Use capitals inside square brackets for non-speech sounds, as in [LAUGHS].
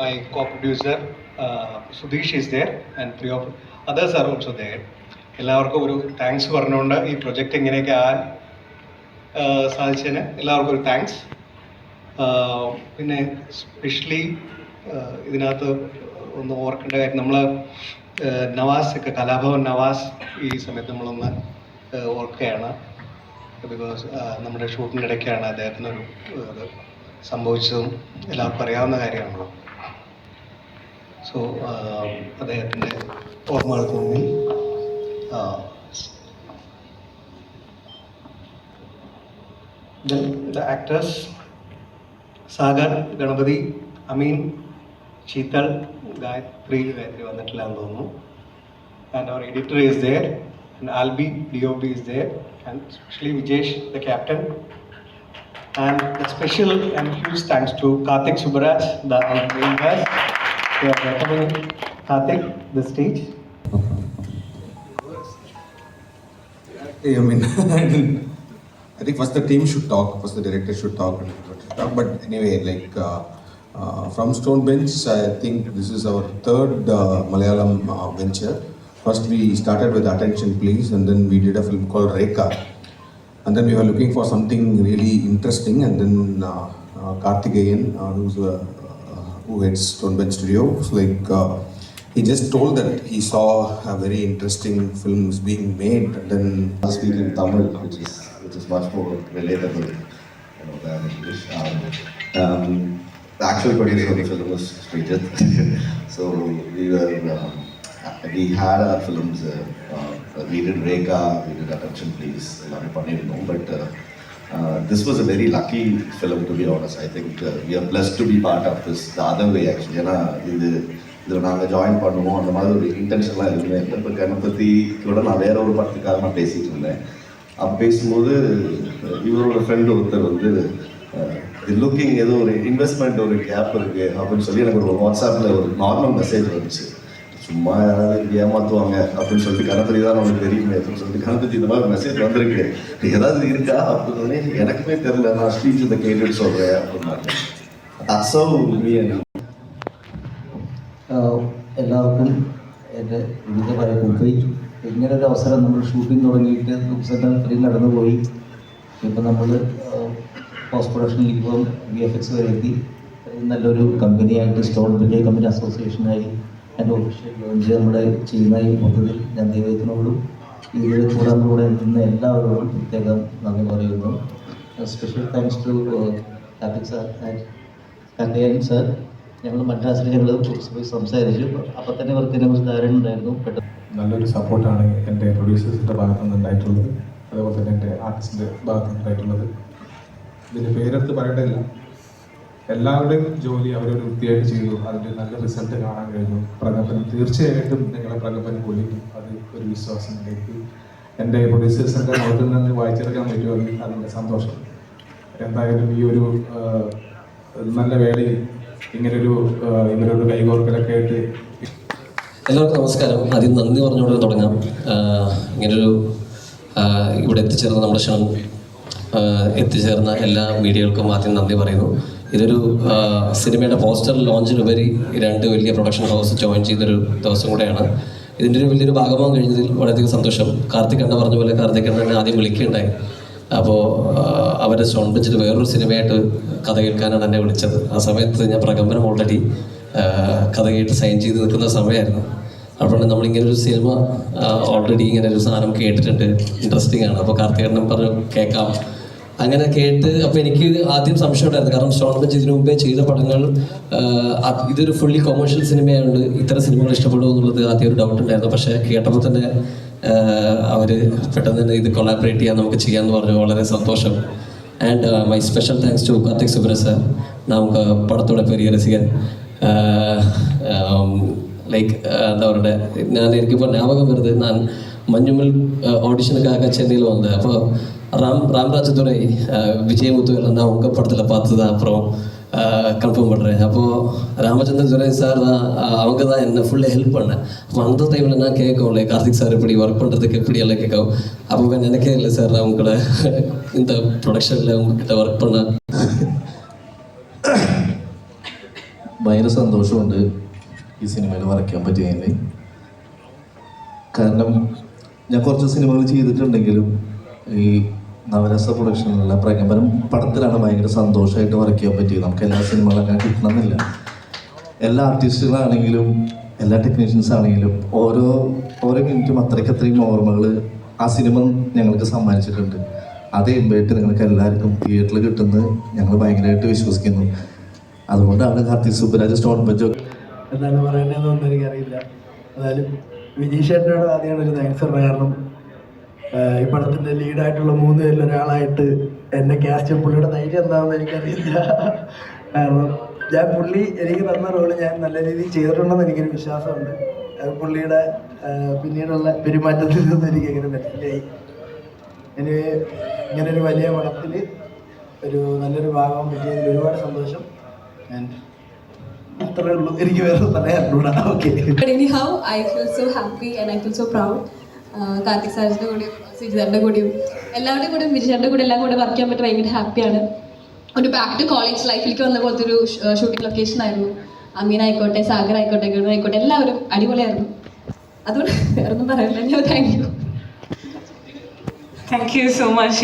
my co-producer uh, Sudesh is there and three of others are also there. എല്ലാവർക്കും ഒരു thanks പറഞ്ഞുകൊണ്ട് ഈ project ഇങ്ങനെയൊക്കെ ആകാൻ സാധിച്ചതിന് എല്ലാവർക്കും ഒരു താങ്ക്സ് പിന്നെ സ്പെഷ്യലി ഇതിനകത്ത് ഒന്ന് ഓർക്കേണ്ട കാര്യം നമ്മൾ നവാസ് ഒക്കെ കലാഭവൻ നവാസ് ഈ സമയത്ത് നമ്മളൊന്ന് ഓർക്കുകയാണ്. ബിക്കോസ് നമ്മുടെ ഷൂട്ടിന്റെ ഇടയ്ക്കാണ് അദ്ദേഹത്തിനൊരു സംഭവിച്ചതും എല്ലാവർക്കും അറിയാവുന്ന കാര്യമാണല്ലോ. സോ അദ്ദേഹത്തിൻ്റെ ഓർമ്മകൾക്ക് മുന്നിൽ ആഹ്, Then the actors Sagar Ganapathi Ameen Sheethal Gayathri Gayathri വന്നിട്ടില്ല എന്ന് തോന്നുന്നു and our editor is there and Albi D O B is there and specially Vijesh the captain and a special and huge thanks to Karthik Subbaraj, guest. We are welcoming Karthik the stage. I mean, [LAUGHS] I think first the team should talk, first the director should talk. But anyway, like uh, uh, from Stone Bench, I think this is our third uh, Malayalam uh, venture. First we started with Attention Please, and then we did a film called Reka. And then we were looking for something really interesting, and then uh, uh, Karthikeyan, uh, who's uh, uh, who heads Stone Bench Studios, like uh, he just told that he saw a very interesting films being made, and then I speak in Tamil, which is which is much more relatable, you know, than English. Um, um, the actual producer of the film was Srijit, [LAUGHS] so we were um, we had our films. Uh, uh, we did Reka, we did Attention Please, எல்லாமே பண்ணியிருந்தோம் but uh, this was a very lucky film to be honest. I think uh, we are blessed to be part of this the other way actually. ஏன்னா இது இதில் நாங்கள் join பண்ணுவோம். அந்த மாதிரி ஒரு இன்டென்ஷன்லாம் எதுவுமே இல்லை. இப்போ கணபதி கூட நான் வேற ஒரு படத்துக்காக நான் பேசிகிட்டு இருந்தேன். அப்போ பேசும்போது இவரோட ஃப்ரெண்டு ஒருத்தர் வந்து லுக்கிங் ஏதோ ஒரு இன்வெஸ்ட்மெண்ட் ஒரு கேப் இருக்குது அப்படின்னு சொல்லி எனக்கு ஒரு வாட்ஸ்அப்பில் ஒரு நார்மல் மெசேஜ் வந்துச்சு. சும்மா யாராவது ஏமாத்துவாங்க அப்படின்னு சொல்லிட்டு கணபதி தான் நமக்கு தெரியுமே அப்படின்னு சொல்லிட்டு கணபதி இந்த மாதிரி மெசேஜ் வந்திருக்கு ஏதாவது இருக்கா அப்படின்னு உடனே எனக்குமே தெரியல நான் ஸ்பீச் இந்த கேட்டுட்டு சொல்கிறேன் அப்படின்னாங்க அசோ மீ ആഹ് എല്ലാവർക്കും എൻ്റെ വിവിധ മുംബൈ ഇങ്ങനെ ഒരു അവസരം നമ്മൾ ഷൂട്ടിംഗ് തുടങ്ങിയിട്ട് ദിവസങ്ങൾ ഇത്രയും കടന്നുപോയി ഇപ്പം നമ്മൾ പോസ്റ്റ് പ്രൊഡക്ഷനിൽ ഇപ്പം വി എഫ് എക്സ് വരെ എത്തി നല്ലൊരു കമ്പനിയായിട്ട് സ്റ്റോൺ വലിയ കമ്പനി അസോസിയേഷനായി എന്റെ ഒഫീഷ്യൽ ലോഞ്ച് നമ്മുടെ ചെയ്യുന്നതായി മൊത്തത്തിൽ ഞാൻ ദൈവത്തിനോടും ഇതിൽ കൂടെ കൂടെ എത്തുന്ന എല്ലാവരോടും പ്രത്യേകം നന്ദി പറയുന്നു. Special thanks to Karthik sir Kandayan sir ഞങ്ങൾ മദ്രാസിൽ ഞങ്ങൾ പോയി സംസാരിച്ചു. അപ്പം തന്നെ ഇവർക്ക് ഇതിനെക്കുറിച്ച് ധാരണ ഉണ്ടായിരുന്നു. പെട്ടെന്ന് നല്ലൊരു സപ്പോർട്ടാണ് എന്റെ പ്രൊഡ്യൂസേഴ്സിന്റെ ഭാഗത്തു നിന്ന് ഉണ്ടായിട്ടുള്ളത് അതുപോലെ തന്നെ എന്റെ ആർട്ടിസ്റ്റിന്റെ ഭാഗത്തു നിന്ന് ഉണ്ടായിട്ടുള്ളത് ഇതിന്റെ പേരെടുത്ത് പറയേണ്ടതില്ല. എല്ലാവരുടെയും ജോലി അവരൊരു വൃത്തിയായിട്ട് ചെയ്തു. അതിന്റെ നല്ല റിസൾട്ട് കാണാൻ കഴിഞ്ഞു. പ്രകമ്പനം തീർച്ചയായിട്ടും നിങ്ങളെ പ്രകമ്പനം കൊല്ലിക്കും അത് ഒരു വിശ്വാസം എനിക്ക് എന്റെ പ്രൊഡ്യൂസേഴ്സിന്റെ മുഖത്തിൽ നിന്ന് വായിച്ചെടുക്കാൻ പറ്റുമെങ്കിൽ അതിന്റെ സന്തോഷം. എന്തായാലും ഈ ഒരു നല്ല വേളയിൽ ഇങ്ങനൊരു ഇവരോട് കൈകോർക്കലൊക്കെ ആയിട്ട് എല്ലാവർക്കും നമസ്കാരം. ആദ്യം നന്ദി പറഞ്ഞുകൊണ്ട് തുടങ്ങാം. ഇങ്ങനൊരു ഇവിടെ എത്തിച്ചേർന്ന നമ്മുടെ ക്ഷണം എത്തിച്ചേർന്ന എല്ലാ മീഡിയകൾക്കും ആദ്യം നന്ദി പറയുന്നു. ഇതൊരു സിനിമയുടെ പോസ്റ്റർ ലോഞ്ചിനുപരി രണ്ട് വലിയ പ്രൊഡക്ഷൻ ഹൗസ് ജോയിൻ ചെയ്തൊരു ദിവസം കൂടെയാണ്. ഇതിന്റെ ഒരു വലിയൊരു ഭാഗമാകാൻ കഴിഞ്ഞതിൽ വളരെയധികം സന്തോഷം. കാർത്തിക് അണ്ണ പറഞ്ഞ പോലെ കാർത്തിക് അണ്ണനെ ആദ്യം വിളിക്കുകയുണ്ടായി. അപ്പോൾ അവരെ സ്റ്റോൺ വെച്ചിട്ട് വേറൊരു സിനിമയായിട്ട് കഥ കേൾക്കാനാണ് എന്നെ വിളിച്ചത്. ആ സമയത്ത് ഞാൻ പ്രകമ്പനം ഓൾറെഡി കഥ കേട്ട് സൈൻ ചെയ്ത് നിൽക്കുന്ന സമയമായിരുന്നു. അപ്പോൾ നമ്മളിങ്ങനെ ഒരു സിനിമ ഓൾറെഡി ഇങ്ങനെ ഒരു സാധനം കേട്ടിട്ടുണ്ട്. ഇൻട്രസ്റ്റിംഗ് ആണ്. അപ്പോൾ കാർത്തികണ്ണൻ പറഞ്ഞു കേൾക്കാം. അങ്ങനെ കേട്ട് അപ്പൊ എനിക്ക് ആദ്യം സംശയം ഉണ്ടായിരുന്നു. കാരണം ഷോൺ ബജ് ഇതിനു മുമ്പേ ചെയ്ത പടങ്ങൾ ഇതൊരു ഫുള്ളി കൊമേഴ്ഷ്യൽ സിനിമയായതുകൊണ്ട് ഇത്തരം സിനിമകൾ ഇഷ്ടപ്പെടുമോ എന്നുള്ളത് ആദ്യം ഒരു ഡൗട്ട് ഉണ്ടായിരുന്നു. പക്ഷെ കേട്ടപ്പോൾ തന്നെ അവർ പെട്ടെന്ന് തന്നെ ഇത് കൊളാബറേറ്റ് ചെയ്യാൻ നമുക്ക് ചെയ്യാന്ന് പറഞ്ഞു. വളരെ സന്തോഷം. And my special thanks to Karthik Subra sir നമുക്ക് പടത്തോടെ പെരിയ രസികൻ ലൈക്ക് എന്താ പറയുക ഞാൻ എനിക്കിപ്പോൾ ജ്ഞാപകം വരുന്നത് ഞാൻ மஞ்சுமல் ஆடிஷனுக்காக சென்னையில் வந்தேன் அப்போ ராம் ராம்ராஜதுரை விஜயமுத்து எல்லாம் நான் உங்கள் படத்தில் பார்த்து தான் அப்புறம் கன்ஃபார்ம் பண்ணுறேன் அப்போது ராமச்சந்திர துரை சார் தான் அஹ், அவங்க தான் என்ன ஃபுல்லாக ஹெல்ப் பண்ணேன் அப்போ அந்த டைமில் நான் கேட்கல கார்த்திக் சார் இப்படி ஒர்க் பண்ணுறதுக்கு எப்படி எல்லாம் கேட்கும் அப்போ நினைக்கவே இல்லை சார் நான் உங்களை இந்த ப்ரொடக்ஷனில் உங்ககிட்ட ஒர்க் பண்ண ഭയങ്കര സന്തോഷമുണ്ട് ഈ സിനിമയിൽ വരയ്ക്കാൻ പറ്റിയതിന് കാരണം ഞാൻ കുറച്ച് സിനിമകൾ ചെയ്തിട്ടുണ്ടെങ്കിലും ഈ നവരസ പ്രൊഡക്ഷനിലുള്ള പ്രകമ്പനം പടത്തിലാണ് ഭയങ്കര സന്തോഷമായിട്ട് വർക്ക് ചെയ്യാൻ പറ്റിയത്. നമുക്ക് എല്ലാ സിനിമകളും അങ്ങനെ കിട്ടണമെന്നില്ല. എല്ലാ ആർട്ടിസ്റ്റുകളാണെങ്കിലും എല്ലാ ടെക്നീഷ്യൻസ് ആണെങ്കിലും ഓരോ ഓരോ മിനിറ്റും അത്രയ്ക്ക് അത്രയും ഓർമ്മകൾ ആ സിനിമ ഞങ്ങൾക്ക് സമ്മാനിച്ചിട്ടുണ്ട്. അത് എമ്പായിട്ട് നിങ്ങൾക്ക് എല്ലാവർക്കും തിയേറ്ററിൽ കിട്ടുന്നത് ഞങ്ങൾ ഭയങ്കരമായിട്ട് വിശ്വസിക്കുന്നു. അതുകൊണ്ടാണ് കാർത്തിക് സുബ്രാജ് സ്റ്റോൺ ബജോ എന്താണ് പറയേണ്ടതെന്നൊന്നും എനിക്കറിയില്ല. എന്നാലും വിജയ് ചേട്ടനോട് ആദ്യമാണ് ഒരു താങ്ക്സ് പറഞ്ഞത് കാരണം ഈ പടത്തിന്റെ ലീഡായിട്ടുള്ള മൂന്ന് പേരിൽ ഒരാളായിട്ട് എന്നെ ക്യാസ്റ്റ് പുള്ളിയുടെ ധൈര്യം എന്താണെന്ന് എനിക്കറിയില്ല. കാരണം ഞാൻ പുള്ളി എനിക്ക് തന്ന റോൾ ഞാൻ നല്ല രീതിയിൽ ചെയ്തിട്ടുണ്ടെന്ന് എനിക്കൊരു വിശ്വാസമുണ്ട്. അത് പുള്ളിയുടെ പിന്നീടുള്ള പെരുമാറ്റത്തിൽ നിന്ന് എനിക്ക് എങ്ങനെ മനസ്സിലായി. ഇനി ഇങ്ങനെ ഒരു വലിയ പടത്തിൽ ഒരു നല്ലൊരു ഭാഗം പറ്റിയതിൽ ഒരുപാട് സന്തോഷം. ആൻഡ് അത്രേ ഉള്ളൂ. എനിക്ക് വേറെ പറയാറുണ്ടൂടാ okay But anyhow, I feel so happy and I feel so proud. Ah Karthik സാറിന്റെ കൂടെയും സിജിതാറിന്റെ കൂടെയും എല്ലാവരുടെയും കൂടെയും വിജയന്റെ കൂടെ എല്ലാം കൂടെ വർക്ക് ചെയ്യാൻ പറ്റി ഭയങ്കര ഹാപ്പിയാണ് ഒരു ബാക്ക് ടു കോളേജ് ലൈഫിലേക്ക് വന്ന പോലത്തെ ഒരു ഷൂട്ടിംഗ് ലൊക്കേഷൻ ആയിരുന്നു. അമീൻ ആയിക്കോട്ടെ സാഗർ ആയിക്കോട്ടെ ഗണു ആയിക്കോട്ടെ എല്ലാവരും അടിപൊളിയായിരുന്നു. അതുകൊണ്ട് വേറൊന്നും പറയാനില്ല ഞാൻ thank you Thank you so much.